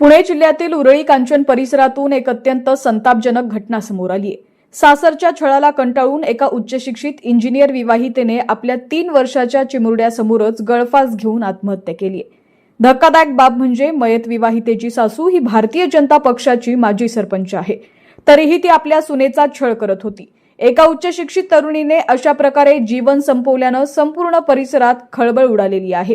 पुणे जिल्ह्यातील उरळी कांचन परिसरातून एक अत्यंत संतापजनक घटना समोर आली आहे. सासरच्या छळाला कंटाळून एका उच्चशिक्षित इंजिनियर विवाहितेने आपल्या तीन वर्षाच्या चिमुरड्यासमोरच गळफास घेऊन आत्महत्या केली आहे. धक्कादायक बाब म्हणजे मयत विवाहितेची सासू ही भारतीय जनता पक्षाची माजी सरपंच आहे. तरीही ती आपल्या सुनेचा छळ करत होती. एका उच्चशिक्षित तरुणीने अशा प्रकारे जीवन संपवल्यानं संपूर्ण परिसरात खळबळ उडालेली आहे.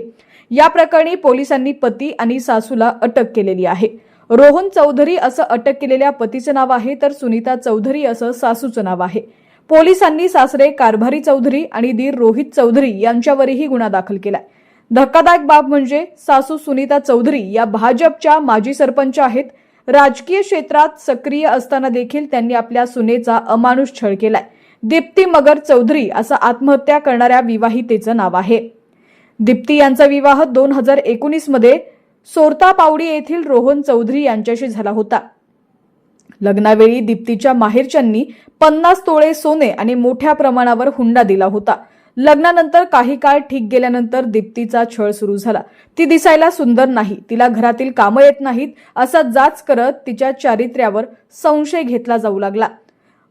या प्रकरणी पोलिसांनी पती आणि सासूला अटक केलेली आहे. रोहन चौधरी असं अटक केलेल्या पतीचं नाव आहे तर सुनीता चौधरी असं सासूचं नाव आहे. पोलिसांनी सासरे कारभारी चौधरी आणि दीर रोहित चौधरी यांच्यावरही गुन्हा दाखल केलाय. धक्कादायक बाब म्हणजे सासू सुनीता चौधरी या भाजपच्या माजी सरपंच आहेत. राजकीय क्षेत्रात सक्रिय असताना देखील त्यांनी आपल्या सुनेचा अमानुष छळ केलाय. दीप्ती मगर चौधरी असं आत्महत्या करणाऱ्या विवाहितेचं नाव आहे. दीप्ती यांचा विवाह दोन हजार एकोणीसमध्ये सोरता पावडी येथील रोहन चौधरी यांच्याशी झाला होता. लग्नावेळी दीप्तीच्या माहेरच्यांनी पन्नास तोळे सोने आणि मोठ्या प्रमाणावर हुंडा दिला होता. लग्नानंतर काही काळ ठीक गेल्यानंतर दीप्तीचा छळ सुरू झाला. ती दिसायला सुंदर नाही तिला घरातील कामं येत नाहीत असा जाच करत तिच्या चारित्र्यावर संशय घेतला जाऊ लागला.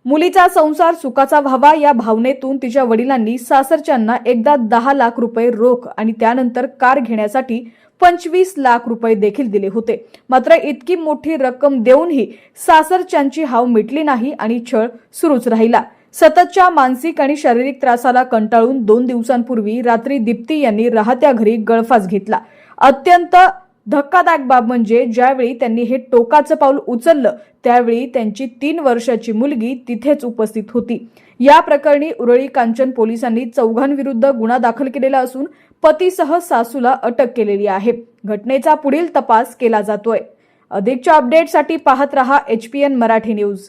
मुलीचा संसार सुखाचा व्हावा या भावनेतून तिच्या वडिलांनी सासरच्यांना एकदा दहा लाख रुपये रोख आणि त्यानंतर कार घेण्यासाठी पंचवीस लाख रुपये देखील दिले होते. मात्र इतकी मोठी रक्कम देऊनही सासरच्यांची हाव मिटली नाही आणि छळ सुरूच राहिला. सततच्या मानसिक आणि शारीरिक त्रासाला कंटाळून दोन दिवसांपूर्वी रात्री दीप्ती यांनी राहत्या घरी गळफास घेतला. अत्यंत धक्कादायक बाब म्हणजे ज्यावेळी त्यांनी हे टोकाचं पाऊल उचललं त्यावेळी त्यांची तीन वर्षाची मुलगी तिथेच उपस्थित होती. या प्रकरणी उरळी कांचन पोलिसांनी चौघांविरुद्ध गुन्हा दाखल केलेला असून पतीसह सासूला अटक केलेली आहे. घटनेचा पुढील तपास केला जातोय. अधिकच्या अपडेटसाठी पाहत रहा H P N Marathi news.